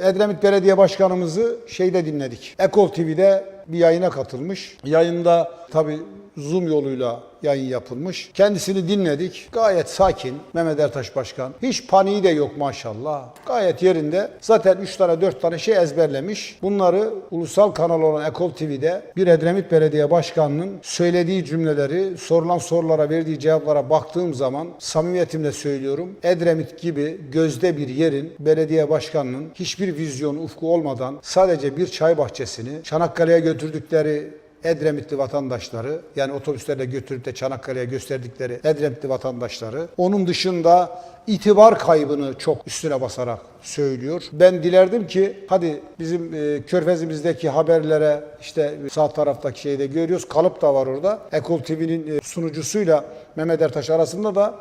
Edremit Belediye Başkanımızı şeyde dinledik. Ekol TV'de bir yayına katılmış. Yayında tabi Zoom yoluyla yayın yapılmış. Kendisini dinledik. Gayet sakin Mehmet Ertaş Başkan. Hiç paniği de yok maşallah. Gayet yerinde. Zaten 3 tane 4 tane şey ezberlemiş. Bunları ulusal kanal olan Ekol TV'de bir Edremit Belediye Başkanı'nın söylediği cümleleri, sorulan sorulara verdiği cevaplara baktığım zaman samimiyetimle söylüyorum. Edremit gibi gözde bir yerin belediye başkanının hiçbir vizyon ufku olmadan sadece bir çay bahçesini Çanakkale'ye götürdükleri Edremitli vatandaşları yani otobüslerle götürüp de Çanakkale'ye gösterdikleri Edremitli vatandaşları onun dışında itibar kaybını çok üstüne basarak söylüyor. Ben dilerdim ki hadi bizim e, körfezimizdeki haberlere işte sağ taraftaki şeyde görüyoruz kalıp da var orada. Ekol TV'nin e, sunucusuyla Mehmet Ertaş arasında da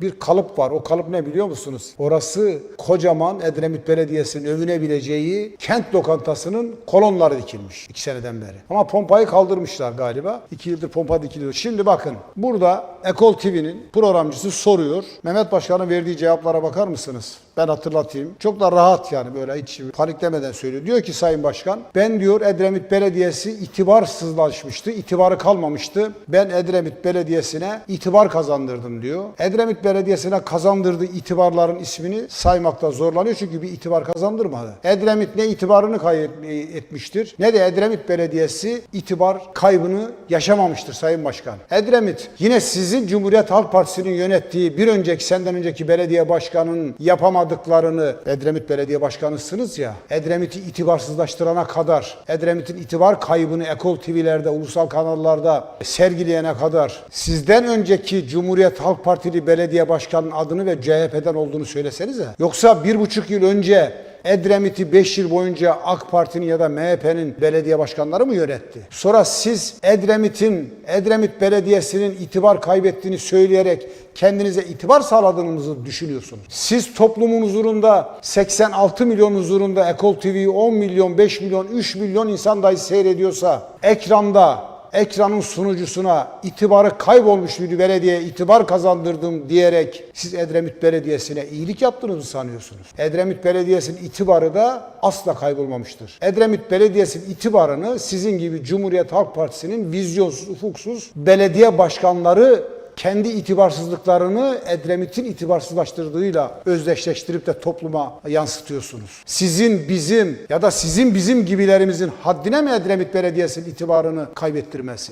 bir kalıp var. O kalıp ne biliyor musunuz? Orası kocaman Edremit Belediyesi'nin övünebileceği kent lokantasının kolonları dikilmiş iki seneden beri. Ama pompayı kaldırmışlar galiba. İki yıldır pompa dikiliyor. Şimdi bakın burada Ekol TV'nin programcısı soruyor. Mehmet Başkan'ın verdiği cevaplara bakar mısınız? Ben hatırlatayım. Çok da rahat yani böyle hiç paniklemeden söylüyor. Diyor ki Sayın Başkan ben diyor Edremit Belediyesi itibarsızlaşmıştı. itibarı kalmamıştı. Ben Edremit Belediyesi'ne itibar kazandırdım diyor. Edremit Belediyesi'ne kazandırdığı itibarların ismini saymakta zorlanıyor. Çünkü bir itibar kazandırmadı. Edremit ne itibarını kaybetmiştir ne de Edremit Belediyesi itibar kaybını yaşamamıştır Sayın Başkan. Edremit yine sizin Cumhuriyet Halk Partisi'nin yönettiği bir önceki senden önceki belediye başkanının yapamadıklarını Edremit Belediye Başkanısınız ya Edremit'i itibarsızlaştırana kadar Edremit'in itibar kaybını Ekol TV'lerde, ulusal kanallarda sergileyene kadar sizden önceki Cumhuriyet Halk Partili belediye başkanının adını ve CHP'den olduğunu söylesenize. Yoksa bir buçuk yıl önce Edremit'i 5 yıl boyunca AK Parti'nin ya da MHP'nin belediye başkanları mı yönetti? Sonra siz Edremit'in, Edremit Belediyesi'nin itibar kaybettiğini söyleyerek kendinize itibar sağladığınızı düşünüyorsunuz. Siz toplumun huzurunda 86 milyon huzurunda Ekol TV'yi 10 milyon, 5 milyon, 3 milyon insan dahi seyrediyorsa ekranda ekranın sunucusuna itibarı kaybolmuş bir belediyeye itibar kazandırdım diyerek siz Edremit Belediyesi'ne iyilik yaptığınızı sanıyorsunuz. Edremit Belediyesi'nin itibarı da asla kaybolmamıştır. Edremit Belediyesi'nin itibarını sizin gibi Cumhuriyet Halk Partisi'nin vizyonsuz, ufuksuz belediye başkanları kendi itibarsızlıklarını Edremit'in itibarsızlaştırdığıyla özdeşleştirip de topluma yansıtıyorsunuz. Sizin bizim ya da sizin bizim gibilerimizin haddine mi Edremit Belediyesi'nin itibarını kaybettirmesi?